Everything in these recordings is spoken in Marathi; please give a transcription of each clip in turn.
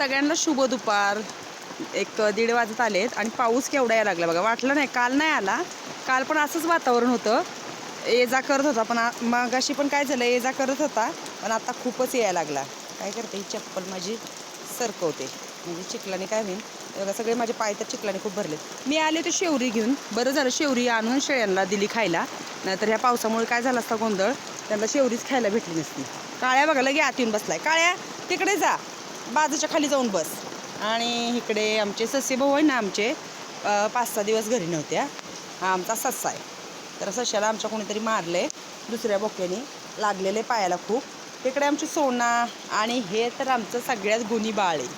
सगळ्यांना शुभ दुपार. एक दीड वाजत आलेत आणि पाऊस केवढा यायला लागला बघा. वाटलं नाही काल नाही आला. काल पण असंच वातावरण होतं. ये जा करत होता पण मग अशी पण काय झालं ये जा करत होता पण आता खूपच यायला लागला. काय करते ही चप्पल माझी सरकवते. म्हणजे चिखलाने काय होईल बघा सगळे माझे पाय तर चिखलाने खूप भरले मी आले होते शेवरी घेऊन. बरं झालं शेवरी आणून शेळ्यांना दिली खायला. नाहीतर ह्या पावसामुळे काय झालं असता गोंधळ? त्यांना शेवरीच खायला भेटली नसती. काळ्या बघा लगे आत येऊन बसलाय. काळ्या तिकडे जा. बाजूच्या खाली जाऊन बस. आणि इकडे आमचे ससेभाऊ आहे ना आमचे पाच सहा दिवस घरी नव्हत्या. हा आमचा सस्सा आहे. तर सश्याला आमच्या कोणीतरी मारले दुसऱ्या बोक्याने लागलेले पायाला खूप. तिकडे आमची सोना आणि हे तर आमचं सगळ्यात गुणी बाळ आहे.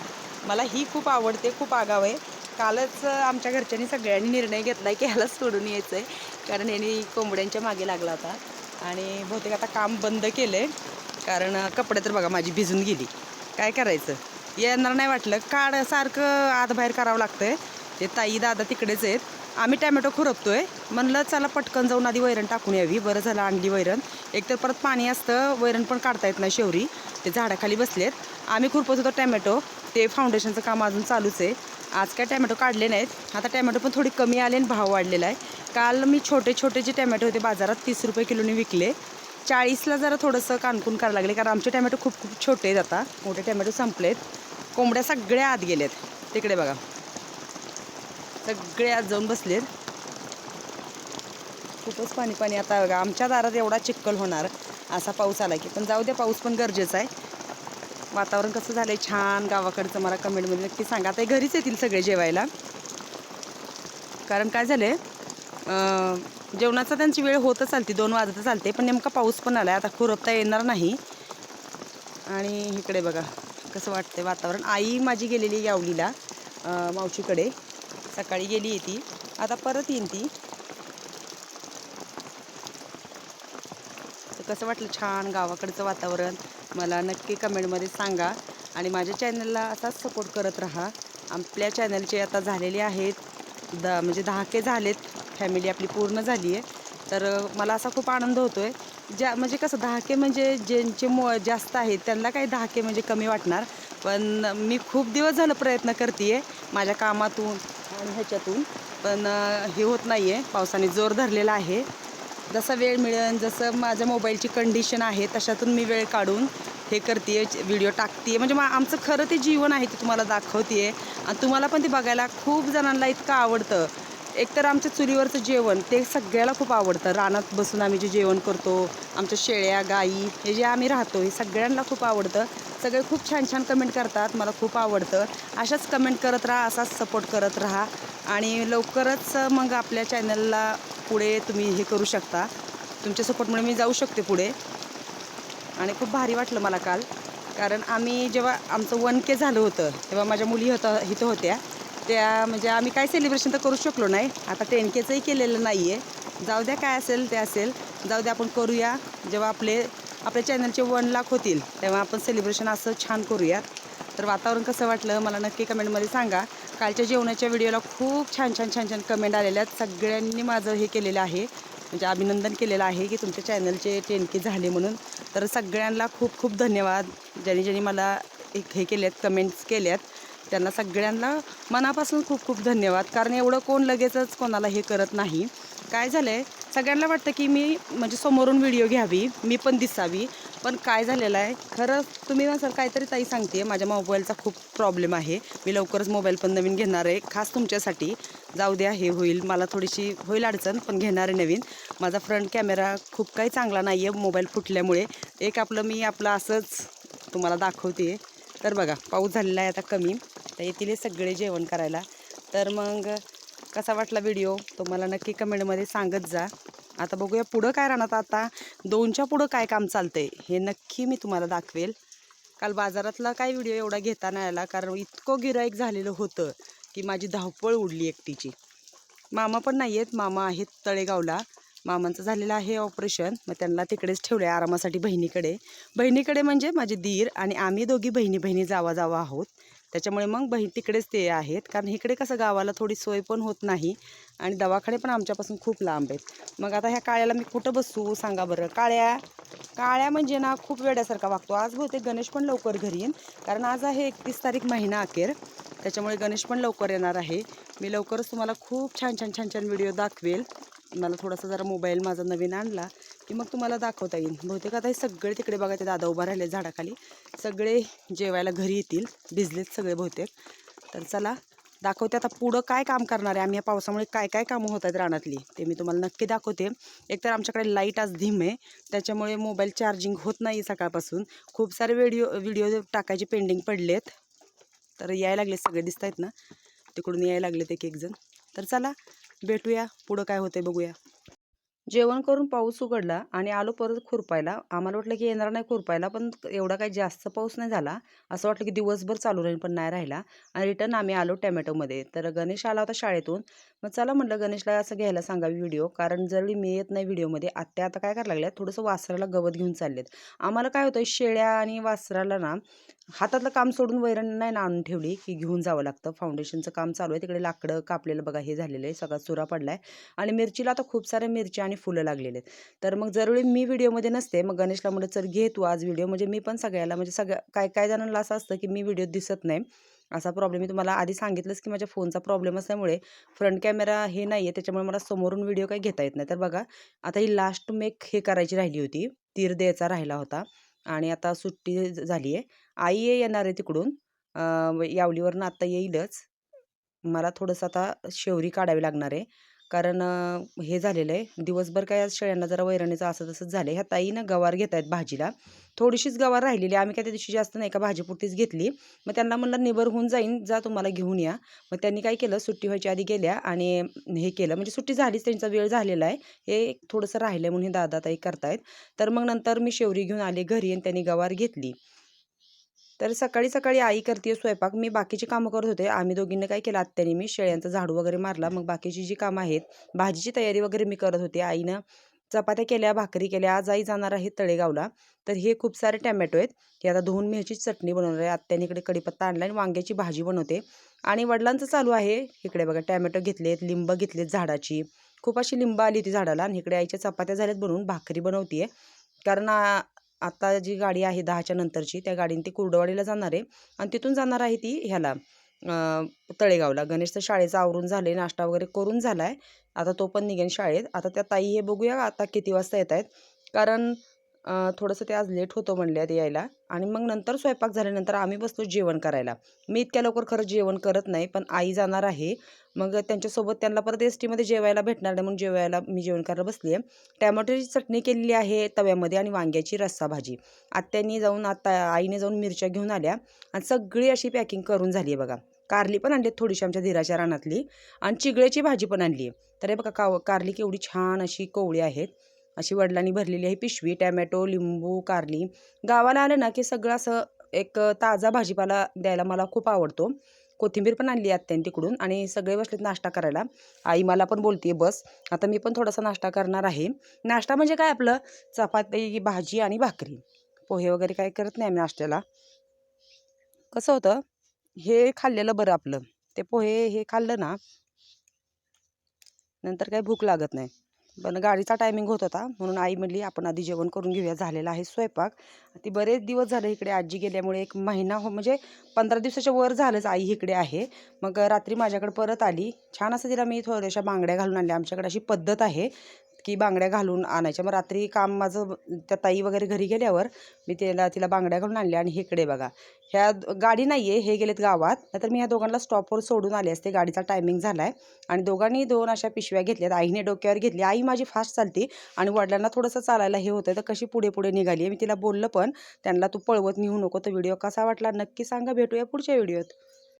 मला ही खूप आवडते खूप आगाव आहे. कालच आमच्या घरच्यांनी सगळ्यांनी निर्णय घेतला आहे की ह्याला सोडून यायचं आहे कारण यांनी कोंबड्यांच्या मागे लागला होता. आणि बहुतेक आता काम बंद केलं आहे कारण कपडे तर बघा माझी भिजून गेली. काय करायचं? येणार नाही वाटलं. काढ सारखं आत बाहेर करावं लागतंय. ते ताई दादा तिकडेच आहेत. आम्ही टॅमॅटो खुरपतोय. म्हणलं चला पटकन जाऊन आधी वैरण टाकून यावी. बरं झालं आणली वैरण. एकतर परत पाणी असतं वैरण पण काढता येत नाही शेवरी. ते झाडाखाली बसलेत. आम्ही खुरपत होतो टॅमॅटो. ते फाउंडेशनचं काम अजून चालूच आहे. आज काय टॅमॅटो काढले नाहीत. आता टॅमॅटो पण थोडी कमी आले आणि भाव वाढलेला आहे. काल मी छोटे छोटे जे टॅमॅटो होते बाजारात तीस रुपये किलोने विकले. चाळीसला जरा थोडंसं कानकून करायला लागले कारण आमचे टॅमॅटो खूप खूप छोटे आहेत आता. मोठे टॅमॅटो संपलेत. कोंबड्या सगळ्या आत गेल्यात. तिकडे बघा. सगळे आत जाऊन बसलेत. खूपच पाणी पाणी. आता बघा आमच्या दारात एवढा चिक्कल होणार असा पाऊस आला की. पण जाऊ द्या पाऊस पण गरजेचा आहे. वातावरण कसं झालं आहे छान. गावाकडचं मला कमेंटमध्ये नक्की सांगा. आता घरीच येतील सगळे जेवायला. कारण काय झालं आहे जेवणाचा त्यांची वेळ होतच चालते दोन वाजत चालते पण नेमका पाऊस पण आला आता खुरपता येणार नाही. आणि इकडे बघा कसं वाटतंय वातावरण. आई माझी गेलेली यावलीला मावशीकडे. सकाळी गेली आहे ती. आता परत येईन ती. तर कसं वाटलं? छान गावाकडचं वातावरण. मला नक्की कमेंटमध्ये सांगा. आणि माझ्या चॅनलला असाच सपोर्ट करत राहा. आपल्या चॅनलचे आता झालेले आहेत द म्हणजे दहाके झालेत. फॅमिली आपली पूर्ण झाली आहे तर मला असा खूप आनंद होतो आहे ज्या म्हणजे कसं दहाके म्हणजे ज्यांचे मो जास्त आहेत त्यांना काही दहाके म्हणजे कमी वाटणार. पण मी खूप दिवस झालं प्रयत्न करते माझ्या कामातून आणि ह्याच्यातून. पण हे होत नाही आहे पावसाने जोर धरलेला आहे. जसा वेळ मिळेल जसं माझ्या मोबाईलची कंडिशन आहे तशातून मी वेळ काढून हे करते व्हिडिओ टाकते म्हणजे मग आमचं खरं ते जीवन आहे ते तुम्हाला दाखवते आणि तुम्हाला पण ते बघायला खूप जणांना इतकं आवडतं. एकतर आमच्या चुलीवरचं जेवण ते सगळ्याला खूप आवडतं. रानात बसून आम्ही जे जेवण करतो आमच्या शेळ्या गाई हे जे आम्ही राहतो हे सगळ्यांना खूप आवडतं. सगळे खूप छान छान कमेंट करतात मला खूप आवडतं. अशाच कमेंट करत राहा असाच सपोर्ट करत राहा. आणि लवकरच मग आपल्या चॅनलला पुढे तुम्ही हे करू शकता. तुमच्या सपोर्टमुळे मी जाऊ शकते पुढे. आणि खूप भारी वाटलं मला काल. कारण आम्ही जेव्हा आमचं वन के झालं होतं तेव्हा माझ्या मुली होता इथं होत्या. त्या म्हणजे आम्ही काय सेलिब्रेशन तर करू शकलो नाही. आता टेन केचंही केलेलं नाही आहे जाऊ द्या काय असेल ते असेल. जाऊ द्या आपण करूया. जेव्हा आपले आपल्या चॅनलचे वन लाख होतील तेव्हा आपण सेलिब्रेशन असं छान करूयात तर वातावरण कसं वाटलं मला नक्की कमेंटमध्ये सांगा. कालच्या जेवणाच्या व्हिडिओला खूप छान छान छान छान कमेंट आलेल्या आहेत. सगळ्यांनी माझं हे केलेलं आहे. म्हणजे अभिनंदन केलेलं आहे की तुमच्या चॅनलचे टेनके झाले म्हणून. तर सगळ्यांना खूप खूप धन्यवाद. ज्यांनी ज्यांनी मला एक हे केल्यात आहेत कमेंट्स केल्यात त्यांना सगळ्यांना मनापासून खूप खूप धन्यवाद. कारण एवढं कोण लगेचच कोणाला हे करत नाही. काय झालं आहे सगळ्यांना वाटतं की मी म्हणजे समोरून व्हिडिओ घ्यावी मी पण दिसावी. पण काय झालेलं आहे? खरं तुम्ही ना सर काहीतरी ताई सांगते माझ्या मोबाईलचा खूप प्रॉब्लेम आहे. मी लवकरच मोबाईल पण नवीन घेणार आहे. खास तुमच्यासाठी. जाऊ द्या हे होईल. मला थोडीशी होईल अडचण पण घेणार आहे नवीन. माझा फ्रंट कॅमेरा खूप काही चांगला नाही आहे मोबाईल फुटल्यामुळे. एक आपलं मी आपलं असंच तुम्हाला दाखवते तर बघा पाऊस झालेला आहे आता कमी. तर येतील हे सगळे जेवण करायला. तर मग कसा वाटला व्हिडिओ तुम्हाला नक्की कमेंटमध्ये सांगत जा. आता बघूया पुढं काय राहणार. आता दोनच्या पुढं काय काम चालतंय हे नक्की मी तुम्हाला दाखवेल. काल बाजारातला काय व्हिडिओ एवढा घेता नाही आला कारण इतकं गिराईक झालेलं होतं की माझी धावपळ उडली एकटीची. मामा पण नाही आहेत मामा आहेत तळेगावला. मामांचं झालेलं आहे ऑपरेशन मग त्यांना तिकडेच ठेवलं आहे आरामासाठी बहिणीकडे. बहिणीकडे म्हणजे माझी दीर आणि आम्ही दोघी बहिणी बहिणी जावा जावा आहोत. त्याच्यामुळे मग बहीण तिकडेच ते आहेत. कारण इकडे कसं गावाला थोडी सोय पण होत नाही आणि दवाखाने पण आमच्यापासून खूप लांब आहेत. मग आता ह्या काळ्याला मी कुठं बसू सांगा बरं. काळ्या काळ्या म्हणजे ना खूप वेड्यासारखा वागतो. आज बहुतेक गणेश पण लवकर घरी येईन. कारण आज आहे एकतीस तारीख महिना अखेर. त्याच्यामुळे गणेश पण लवकर येणार आहे. मी लवकरच तुम्हाला खूप छान छान छान छान व्हिडिओ दाखवेल. मला थोडासा जरा मोबाईल माझा नवीन आणला. की मग तुम्हाला दाखवता येईल. बहुतेक आता हे सगळे तिकडे बघा ते दादा उभा राहिले झाडाखाली. सगळे जेवायला घरी येतील भिजलेत सगळे बहुतेक. तर चला दाखवते आता पुढं काय काम करणार आहे आम्ही. या पावसामुळे काय काय कामं होत आहेत रानातली ते मी तुम्हाला नक्की दाखवते. एकतर आमच्याकडे लाइट आज धीम आहे. त्याच्यामुळे मोबाईल चार्जिंग होत नाही सकाळपासून. खूप सारे व्हिडिओ व्हिडिओ टाकायचे पेंडिंग पडलेत. तर यायला लागले सगळे दिसत आहेत ना. तिकडून यायला लागलेत एक एक जण. तर चला भेटूया. पुढं काय होतंय बघूया. जेवण करून पाऊस उघडला आणि आलो परत खुरपायला. आम्हाला वाटलं की येणार नाही खुरपायला पण एवढा काही जास्त पाऊस नाही झाला. असं वाटलं की दिवसभर चालू राहील पण नाही राहिला. आणि रिटर्न आम्ही आलो टॅमॅटोमध्ये. तर गणेश आला होता शाळेतून. मग चला म्हटलं गणेशला असं घ्यायला सांगावी व्हिडिओ. कारण जरी मी येत नाही व्हिडिओमध्ये आत्या आता काय करायला लागल्या? थोडंसं वासराला गवत घेऊन चाललेत. आम्हाला काय होतं शेळ्या आणि वासराला ना हातातलं काम सोडून वैरण नाही ना आणून ठेवली की घेऊन जावं लागतं. फाउंडेशनचं काम चालू आहे. तिकडे लाकडं कापलेलं बघा हे झालेलं आहे. सगळा चुरा पडला आहे आणि मिरचीला आता खूप साऱ्या मिरच्या आणि फुलं लागलेले आहेत. तर मग जरूर मी व्हिडिओमध्ये नसते मग गणेशला म्हणलं चल घे तू आज व्हिडिओ. म्हणजे मी पण सगळ्याला म्हणजे सगळ्या काय काय जणांना असं असतं की मी व्हिडिओ दिसत नाही. असा प्रॉब्लेम मी तुम्हाला आधी सांगितलंच की माझ्या फोनचा प्रॉब्लेम असल्यामुळे फ्रंट कॅमेरा हे नाही आहे त्याच्यामुळे मला समोरून व्हिडिओ काही घेता येत नाही. तर बघा आता ही लास्ट मेक हे करायची राहिली होती. तीर द्यायचा राहिला होता. आणि आता सुट्टी झाली आहे आई ये येणार आहे तिकडून. यावलीवरनं आत्ता येईलच. मला थोडंसं आता शेवरी काढावी लागणार आहे. कारण हे झालेलं आहे. दिवसभर काय आज शेळ्यांना जरा वैरणीचं असं तसंच झालं ह्या ताईनं गवार घेत आहेत भाजीला. थोडीशीच गवार राहिलेली आम्ही काय त्या दिवशी जास्त नाही का भाजीपुरतीच घेतली. मग त्यांना म्हणलं निबर होऊन जाईन. जा तुम्हाला घेऊन या. मग त्यांनी काय केलं सुट्टी व्हायच्या आधी गेल्या आणि हे केलं. म्हणजे सुट्टी झालीच त्यांचा वेळ झालेला आहे. हे थोडंसं राहिलं म्हणून हे दादा ताई करतायत. तर मग नंतर मी शेवरी घेऊन आले घरी आणि त्यांनी गवार घेतली. तर सकाळी सकाळी आई करते स्वयंपाक. मी बाकीची कामं करत होते. आम्ही दोघींनी काय केलं? आत्याने मी शेळ्यांचा झाडू वगैरे मारला. मग बाकीची जी कामं आहेत भाजीची तयारी वगैरे मी करत होते. आईनं चपात्या केल्या भाकरी केल्या. आज आई जाणार आहे तळेगावला. तर हे खूप सारे टॅमॅटो आहेत. हे आता धुवून मी ह्याची चटणी बनवणार आहे. आत्याने इकडे कढीपत्ता आणला आणि वांग्याची भाजी बनवते. आणि वडिलांचं चालू आहे. इकडे बघा टॅमॅटो घेतलेत लिंब घेतलेत झाडाची. खूप अशी लिंब आली होती झाडाला आणि इकडे आईच्या चपात्या झाल्यात बनवून भाकरी बनवते कारण आत्ता आता जी गाडी आहे दहाच्या नंतरची त्या गाडीने ती कुर्डवाडीला जाणार आहे आणि तिथून जाणार आहे ती ह्याला तळेगावला. गणेशचं शाळेचं आवरून झाले नाश्ता वगैरे करून झाला आहे आता तो पण निघेन शाळेत. आता त्या ताई हे बघूया आता किती वाजता येत आहेत कारण थोडंसं ते आज लेट होतं म्हणले ते यायला. आणि मग नंतर स्वयंपाक झाल्यानंतर आम्ही बसतो जेवण करायला. मी इतक्या लवकर खरं जेवण करत नाही पण आई जाणार आहे. मग त्यांच्यासोबत त्यांना परत एस टीमध्ये जेवायला भेटणार नाही म्हणून जेवायला मी जेवण करायला बसली आहे टॅमॅटोची चटणी केलेली आहे तव्यामध्ये आणि वांग्याची रस्सा भाजी. आत्यांनी जाऊन आत्ता आईने जाऊन मिरच्या घेऊन आल्या. आणि सगळी अशी पॅकिंग करून झाली आहे बघा. कारली पण आणली थोडीशी आमच्या धीराच्या रानातली. आणि चिगळ्याची भाजी पण आणली आहे तर हे बघा काव कारली केवढी छान अशी कोवळी आहेत. अशी वडिलांनी भरलेली आहे. पिशवी टॅमॅटो लिंबू कारली. गावाला आलं ना की सगळं असं एक ताजा भाजीपाला द्यायला मला खूप आवडतो. कोथिंबीर पण आणली आत्याने तिकडून आणि सगळे बसलेत नाश्ता करायला. आई मला पण बोलते बस आता मी पण थोडासा नाश्ता करणार आहे. नाश्ता म्हणजे काय आपलं? चपाती भाजी आणि भाकरी. पोहे वगैरे काय करत नाही आम्ही नाश्त्याला. कसं होतं? हे खाल्लेलं बरं आपलं. ते पोहे हे खाल्लं ना नंतर काही भूक लागत नाही. पण गाडीचा टायमिंग होत होता. म्हणून आई म्हणली आपण आधी जेवण करून घेऊया. झालेला आहे स्वयंपाक. ती बरेच दिवस झाले इकडे. आजी गेल्यामुळे एक महिना हो म्हणजे पंधरा दिवसाच्या वर झालंच आई इकडे आहे. मग रात्री माझ्याकडे परत आली. छान असं तिला मी थोड्याशा बांगड्या घालून आणल्या. आमच्याकडे अशी पद्धत आहे. की बांगड्या घालून आणायच्या. मग रात्री काम माझं त्या ताई वगैरे घरी गेल्यावर मी तिला तिला बांगड्या घालून आणल्या आणि इकडे बघा. ह्या गाडी नाही आहे हे गेलेत गावात. नाहीतर मी ह्या दोघांना स्टॉपवर सोडून आले असते. गाडीचा टायमिंग झाला आहे आणि दोघांनी दोन अशा पिशव्या घेतल्यात. आईने डोक्यावर घेतली. आई माझी फास्ट चालते आणि वडिलांना थोडंसं चालायला हे होतं. तर कशी पुढे पुढे निघाली मी तिला बोललं पण त्यांना तू पळवत नेऊ नको. तर व्हिडिओ कसा वाटला? नक्की सांगा. भेटूया पुढच्या व्हिडिओत.